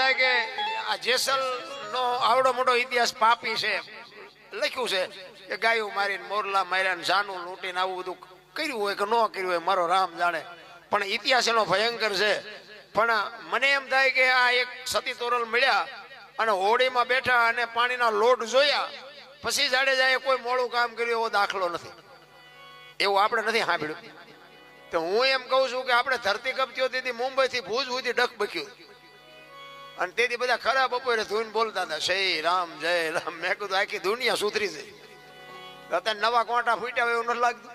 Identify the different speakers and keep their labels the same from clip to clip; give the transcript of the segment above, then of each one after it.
Speaker 1: થાય કે આ જેસલ નો આવડો મોટો ઇતિહાસ પાપી છે લખ્યું છે કે ગાયું મારીને, મોરલા માર્યા જાનું લૂંટીને આવું બધું કર્યું હોય કે ન કર્યું હોય, મારો રામ જાણે. પણ ઇતિહાસ એનો ભયંકર છે. પણ મને એમ થાય કે આ એક સતી તોરલ મળ્યા અને હોડીમાં બેઠા અને પાણીના લોટ જોયા. પછી જાડેજાએ કોઈ મોડું કામ કર્યું એવો દાખલો નથી. એવું આપણે નથી સાંભળ્યું. તો હું એમ કહું છું કે આપણે ધરતી કપતી હતી મુંબઈથી ભુજ સુધી ડખ બક્યું. અને તેથી બધા ખરા બપોરે ધૂન બોલતા હતા શ્રી રામ, જય રામ. મેં કીધું, આખી દુનિયા સુધરી છે. અત્યારે નવા કોટા ફૂટ્યા હોય એવું નથી લાગતું.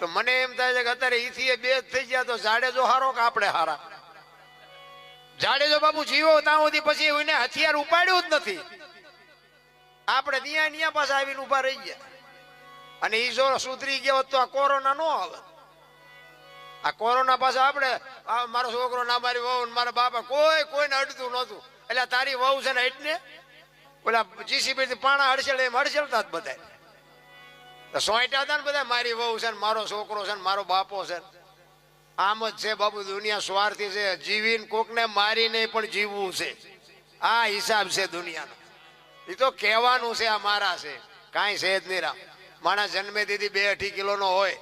Speaker 1: તો મને એમ થાય છે કે અત્યારે ઈથી બે જ થઈ ગયા તો જાડેજો હારો કે આપણે હારા? જાડેજો બાબુ જીવો ત્યાં સુધી પછી એને હથિયાર ઉપાડ્યું જ નથી. આપણે ત્યાં ત્યાં પાસે આવીને ઊભા રહી ગયા. અને ઈ જો સુધરી ગયો તો આ કોરોના નો આવે આ કોરોના પાછા આપણે મારો છોકરો ના મારી વહુ મારા બાપા કોઈ કોઈને અડતું નહોતું. એટલે તારી વહુ છે ને એટલે ઓલા જીસીબી થી પાણા હડસેલ એમ હડસેલતા જ બધા સોંટ્યા હતા ને બધા, મારી વહુ છે ને મારો છોકરો છે ને મારો બાપો છે આમ જ છે બાપુ, દુનિયા સ્વાર્થી છે. જીવીને કોકને મારીને પણ જીવવું છે. આ હિસાબ છે દુનિયાનો. એ તો કહેવાનું છે આ મારા છે. કાંઈ છે જ નહીં રામ. માણસ જન્મે દીધી બે અઢી કિલોનો હોય.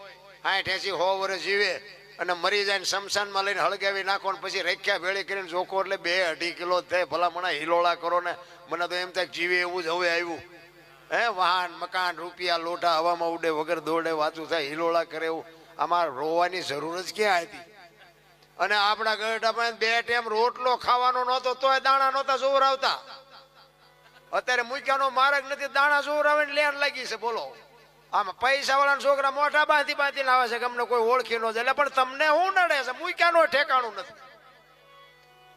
Speaker 1: આઠ એસી હો વર્ષ જીવે. અને મરી જાય શમશાનમાં લઈને હળગાવી નાખો ને પછી રેખ્યા ભેળી કરીને જોકો એટલે બે અઢી કિલો થાય. ભલા મને હિલોળા કરો ને. મને તો એમ થાય જીવે એવું જ હવે આવ્યું. હે, વાહન, મકાન, રૂપિયા લોટા હવામાં ઉડે, વગર દોડે, વાતું થાય, હિલોળા કરે એવું. આમાં રોવાની જરૂર જ ક્યાં હતી? અને આપણા ગઢામાં બે ટાઈમ રોટલો ખાવાનો નહોતો, તોય દાણા નહોતા જોર આવતા અત્યારે મૂક્યાનો માર્ગ નથી, દાણા જોર આવે ને લેણ લાગી છે, બોલો. આમાં પૈસા વાળા છોકરા મોટા બાંધી બાંધી લાવે છે કે અમને કોઈ ઓળખી ન જાય. પણ તમને હું નડે છે? મૂક્યાનો ઠેકાણું નથી.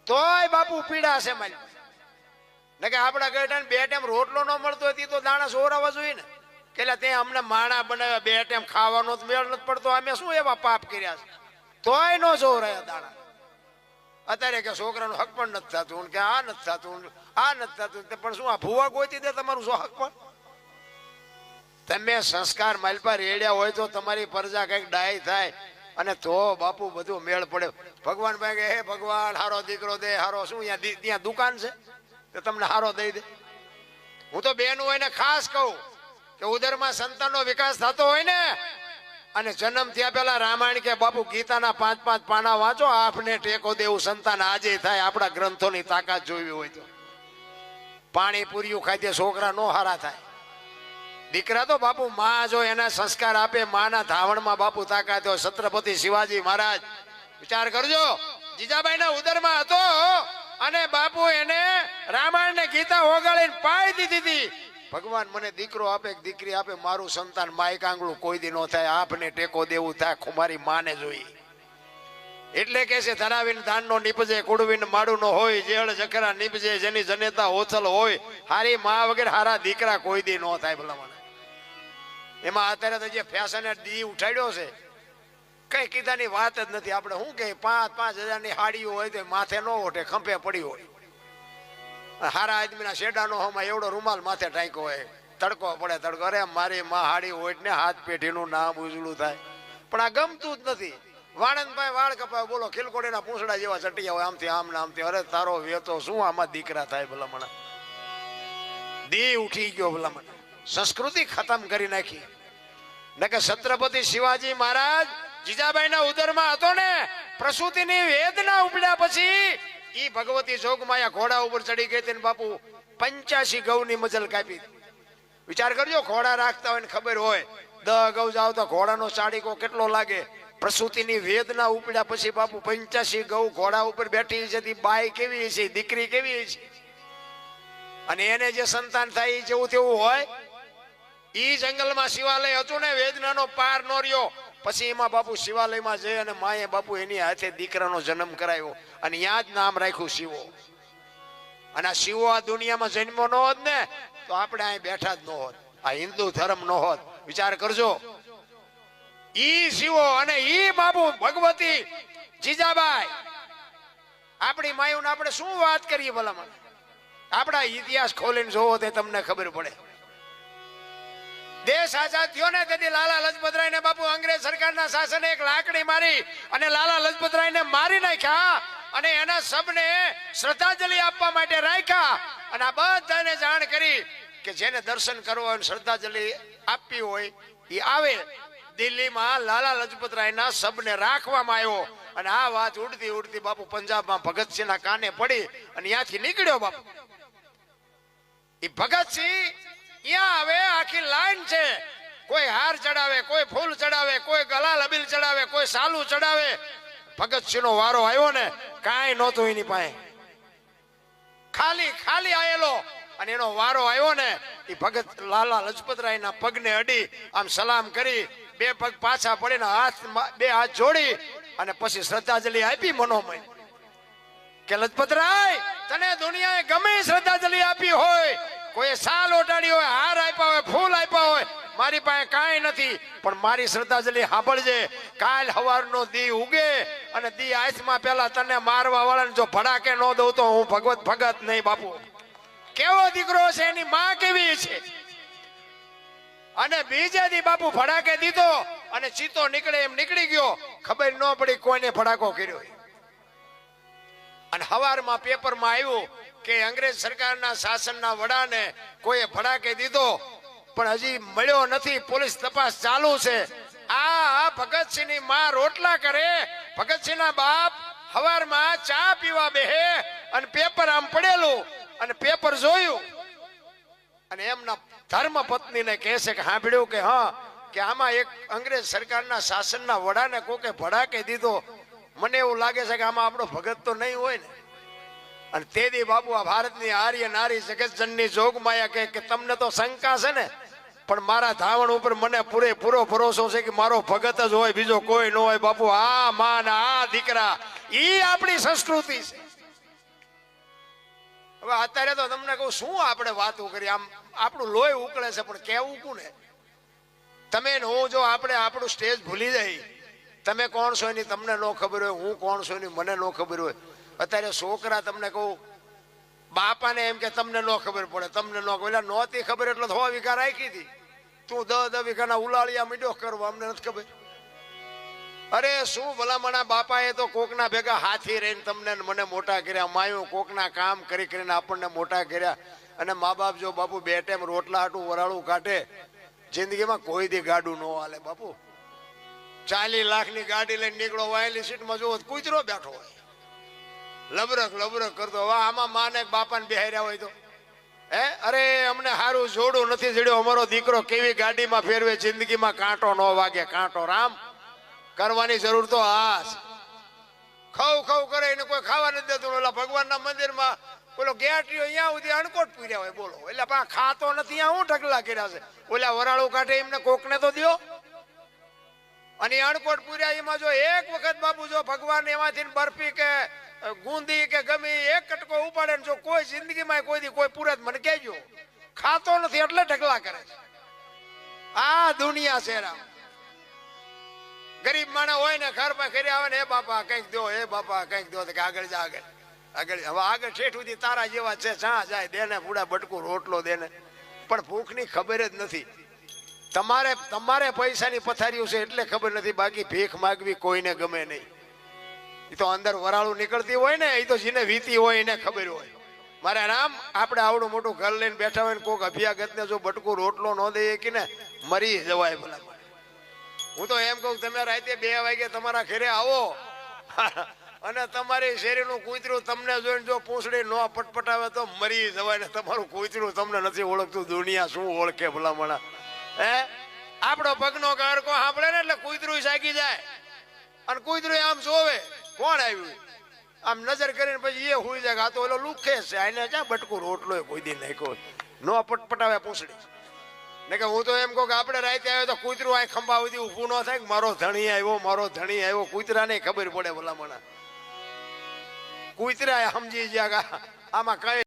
Speaker 1: તોય બાપુ પીડા છે મારી. ને કે આપણા ગઢાને બે ટાઈમ રોટલો ન મળતો હતી તો દાણા સોરાવા જોઈએ ને. કે તે અમને માણા બનાવ્યા, બે ટાઈમ ખાવાનો મેળ નથી પડતો. અમે શું એવા પાપ કર્યા છે? તોય નો સોરાયા દાણા. અત્યારે કે છોકરાનું હક પણ નથી થતું કે આ નથી થતું આ નથી થતું પણ શું આ ભૂવા ગોતી દે તમારું શું હક પણ? તમે સંસ્કાર માલપા રેડ્યા હોય તો તમારી પ્રજા કંઈક ડાય થાય અને તો બાપુ બધું મેળ પડે. ભગવાન ભાઈ કે હે ભગવાન, હારો દીકરો દે, હારો શું ત્યાં દુકાન છે? તો તમને હારો દઈ દે. હું તો બેન હોય ને ખાસ કહું કે ઉદરમાં સંતાનનો વિકાસ થતો હોય ને, અને જન્મ થયા પેલા રામાયણ કે બાપુ ગીતાના પાંચ પાંચ પાના વાંચો, આપને ટેકો દેવું, સંતાન આજે થાય, આપણા ગ્રંથોની તાકાત જોવી હોય તો. પાણી પૂર્યું દે, છોકરા નો હારા થાય. દીકરા તો બાપુ માં જો એના સંસ્કાર આપે, માના ધાવણમાં બાપુ તાકાત છત્રપતિ શિવાજી મહારાજ. વિચાર કરજો. જીજાબાઈ ના ઉદરમાં હતો અને બાપુ એને રામાયણ ને ગીતા ઓગાળીને પાઈ દીધી હતી. ભગવાન મને દીકરો આપે દીકરી આપે, મારું સંતાન માય કાંગળું કોઈ દી નો થાય, આપને ટેકો દેવું થાય ખુમારી માને જોઈ. એટલે કે છે, ધરાવીને ધાનનો નીપજે કુડવીને માડું નો હોય, જેળ જખરા નીપજે, જેની જનેતા ઓછલ હોય, હારી મા વગેરે હારા દીકરા કોઈ દી નો થાય ભલા મને એમાં અત્યારે તો જે ફેશન દી ઉઠાડ્યો છે, કઈ કીધાની વાત જ નથી. આપણે શું કે પાંચ પાંચ હજારની હાડીઓ હોય તો માથે ન ઓઠે ખંભે પડી હોય. હારા આદમીના શેડાનો હોમાં એવડો રૂમાલ માથે ટાંક્યો હોય. તડકો પડે, તડકો. અરે મારી માં હાડી હોય ને હાથ પેઢીનું નામ ઉજળું થાય. પણ આ ગમતું જ નથી. વાણંદભાઈ વાળ કપાય બોલો, ખીલકોડીના પૂંછડા જેવા ચટિયા હોય, આમથી આમ ને આમથી. અરે તારો વેતો શું આમાં દીકરા થાય ભલામણ દી ઉઠી ગયો ભલામણ સંસ્કૃતિ ખતમ કરી નાખી. ને કે છત્રપતિ શિવાજી મહારાજ જીજાબાઈના ઉદરમાં હતો ને, પ્રસૂતિની વેદના ઉપડ્યા પછી ઈ ભગવતી જોગમાયા ઘોડા ઉપર ચડી ગઈ હતી બાપુ, પંચ્યાસી ગૌની મજલ કાપી. વિચાર કરજો, ઘોડા રાખતા હોય ને ખબર હોય, દહ ગૌ જાવ તો ઘોડાનો સાડીકો કેટલો લાગે? પ્રસૂતિની વેદના ઉપડ્યા પછી બાપુ, પંચ્યાસી ગૌ ઘોડા ઉપર બેઠી છે બાઈ કેવી છે, દીકરી કેવી છે? અને એને જે સંતાન થાય જેવું તેવું હોય ઈ જંગલમાં શિવાલય હતું ને, વેદનાનો પાર નો રહ્યો. પછી એમાં બાપુ શિવાલયમાં જઈ અને માએ બાપુ એની હાથે દીકરાનો જન્મ કરાવ્યો અને ત્યાં જ નામ રાખ્યું શિવો. અને આ શિવો આ દુનિયામાં જન્મો ન હોત ને, તો આપણે અહીં બેઠા જ ન હોત. આ હિન્દુ ધર્મ ન હોત. વિચાર કરજો. ઈ શિવો અને ઈ બાપુ ભગવતી જીજાબાઈ. આપણી માયુને આપણે શું વાત કરીએ ભલામણ? આપણા ઇતિહાસ ખોલીને જોવો તે તમને ખબર પડે. દેશ આઝાદ થયો ને તેથી લાલા લજપતરાય ને બાપુ અંગ્રેજ સરકારના શાસને એક લાકડી મારી અને લાલા લજપતરાય ને મારી નાખ્યા અને એના સબને શ્રદ્ધાંજલિ આપવા માટે રાખ્યા. અને આ બધાને જાણ કરી કે જેને દર્શન કરવો હોય શ્રદ્ધાંજલિ આપવી હોય, એ આવે. દિલ્હીમાં લાલા લજપતરાયના સબને રાખવામાં આવ્યો. અને આ વાત ઉડતી ઉડતી બાપુ પંજાબમાં ભગતસિંહના કાને પડી અને ત્યાંથી નીકળ્યો બાપુ. એ ભગતસિંહ અહીંયા હવે આખી લાઈન છે. કોઈ હાર ચડાવે, કોઈ ફૂલ ચડાવે, કોઈ ગલાલ અબીલ ચડાવે, કોઈ સાલું ચડાવે. ભગતસિંહ નો વારો આવ્યો ને, કાંઈ નહોતું એની પાસે. ખાલી ખાલી આવેલો અને એનો વારો આવ્યો ને, એ ભગત લાલા લજપતરાયના પગને અડી, આમ સલામ કરી, બે પગ પાછા પડીને હાથ બે હાથ જોડી, અને પછી શ્રદ્ધાંજલિ આપી મનોમય. કે, લજપતરાય, તને દુનિયાએ ગમે શ્રદ્ધાંજલિ આપી હોય કોઈ સાલ ઓટાડી હોય, હાર આપ્યા હોય, ફૂલ આપ્યા હોય, મારી પાસે કાંઈ નથી. પણ મારી શ્રદ્ધાંજલિ સાંભળજે, કાલ હવારનો દી ઉગે અને દી આઈસમાં પેલા તને મારવા વાળાને જો ભડાકે ન દઉં તો હું ભગવત ભગત નહીં, બાપુ. કેવો દીકરો છે, એની માં કેવી છે? અને બીજે દી બાપુ ભડાકે દીધો અને ચીતો નીકળે એમ નીકળી ગયો. ખબર ન પડી કોઈને ભડાકો કર્યો. અને હવારમાં પેપરમાં આવ્યું કે અંગ્રેજ સરકારના શાસનના વડાને કોઈએ ભડાકે દીધો, પણ હજી મળ્યો નથી, પોલીસ તપાસ ચાલુ છે. આ ભગતસિંહની માં રોટલા કરે, ભગતસિંહના બાપ હવારમાં ચા પીવા બેહે અને પેપર આમ પડેલું અને પેપર જોયું. અને એમના ધર્મ પત્નીને કહે છે કે સાંભળ્યું કે હા, કે આમાં એક અંગ્રેજ સરકારના શાસનના વડાને કોકે ભડાકે દીધો. મને એવું લાગે છે કે આમાં આપણો ભગત તો નહીં હોય ને. અને તે દી બાબુ આ ભારતની આર્ય નારી જગતજનની જોગમાયા કહે કે તમને તો શંકા છે ને, પણ મારા ધાવણ ઉપર મને પૂરેપૂરો ભરોસો છે કે મારો ભગત જ હોય, બીજો કોઈ ન હોય. બાપુ, આ મા ને આ દીકરા, ઈ આપણી સંસ્કૃતિ છે. હવે અત્યારે તો તમને કહું, શું આપણે વાતો કરી આમ આપણું લોહી ઉકળે છે, પણ કેવું કોને? તમે હું જો આપણે આપણું સ્ટેજ ભૂલી જાય તમે કોણ છો એની તમને ન ખબર હોય, હું કોણ છું એની મને ન ખબર હોય. અત્યારે છોકરા તમને કહું, બાપાને એમ કે તમને ન ખબર પડે, તમને ન એટલે નહોતી ખબર એટલે થવા વીઘા રાખી હતી. તું દ દ વીઘાના ઉલાળિયા મીડ્યો કરવા, અમને નથી ખબર. અરે શું ભલામણા, બાપાએ તો કોકના ભેગા હાથી રહીને તમને મને મોટા કર્યા, માયું કોકના કામ કરી કરીને આપણને મોટા કર્યા. અને મા બાપ જો બાપુ બે ટાઈમ રોટલા હાટું વરાળું કાઢે, જિંદગીમાં કોઈ દી ગાડું ન હાલે બાપુ. ચાલી લાખની ગાડી લઈને નીકળો, વાયેલી સીટમાં જુઓ, કૂતરો બેઠો હોય. લબરક લબરક કરતો. વાહ આમાં માને બાપાને બેહાર્યા હોય તો. હે? અરે, અમને સારું જોડું નથી જડ્યો. અમારો દીકરો કેવી ગાડીમાં ફેરવે, જિંદગીમાં કાંટો ન વાગે, કાંટો રામ. કરવાની જરૂર તો આ. ખવ ખવ કરે, એને કોઈ ખાવા નથી દેતું. ઓલા ભગવાનના મંદિરમાં ઓલો ગેટરીઓ અહીંયા સુધી અણકોટ પૂર્યા હોય, બોલો. એટલે પણ ખાતો નથી, અહીંયા હું ઢગલા કર્યા છે? ઓલા વરાળું કાઢે, એમને કોકને તો દ્યો. અને અણકોટ પૂર્યા એમાં જો એક વખત બાપુ જો ભગવાન એમાંથી બરફી કે ગુંદી કે ગમે એક કટકો ઉપાડે જો કોઈ જિંદગીમાં કોઈ દી કોઈ પૂરત મને કહેજો, ખાતો નથી એટલે ઢગલા કરે છે. આ દુનિયા છે રામ. ગરીબ માણસ હોય ને ઘર પર કરી આવે ને, એ બાપા, કંઈક દો, એ બાપા, કંઈક દો. કે, આગળ જા, આગળ. આગળ, હવે આગળ ઠેઠ સુધી તારા જેવા છે, જ્યાં જાય, દેને પૂડા બટકું રોટલો દેને. પણ ભૂખની ખબર જ નથી. તમારે તમારે પૈસાની પથારીઓ છે એટલે ખબર નથી, બાકી ભીખ માગવી કોઈને ગમે નહીં. એ તો અંદર વરાળું નીકળતી હોય ને એ તો જેને વીતી હોય એને ખબર હોય. મારે રામ, આપણે આવડું મોટું ઘર લઈને બેઠા હોય ને, કોઈક અભિયાગતને જો બટકું રોટલો ન દઈએ કે ને, મરી જવાય ભલા હું તો એમ કહું, તમે રાતે બે વાગે તમારા ઘરે આવો. અને તમારી શેરીનું કૂતરું તમને જોઈને જો પૂંછડી ન પટપટાવે તો મરી જવાય ને, તમારું કૂતરું તમને નથી ઓળખતું, દુનિયા શું ઓળખે ભલામણા આપણો પગનો ગાડકો સાંભળે ને એટલે કુતરું સાગી જાય. અને કુતરું આમ જોવે, કોણ આવ્યું? આમ નજર કરીને પછી એ હુઈ જાય તો ઓલો લુખે છે આને ક્યાં બટકું રોટલો કોઈ દી નાખ્યો? નો પટપટાવે, પૂછડી. ને કે હું તો એમ કહું કે આપણે રાતે આવ્યો તો કૂતરું આ ખંભા સુધી ઊભું ન થાય મારો ધણી આવ્યો, મારો ધણી આવ્યો. કૂતરાને ખબર પડે ભલામણા. કૂતરા સમજી ગયા આમાં કઈ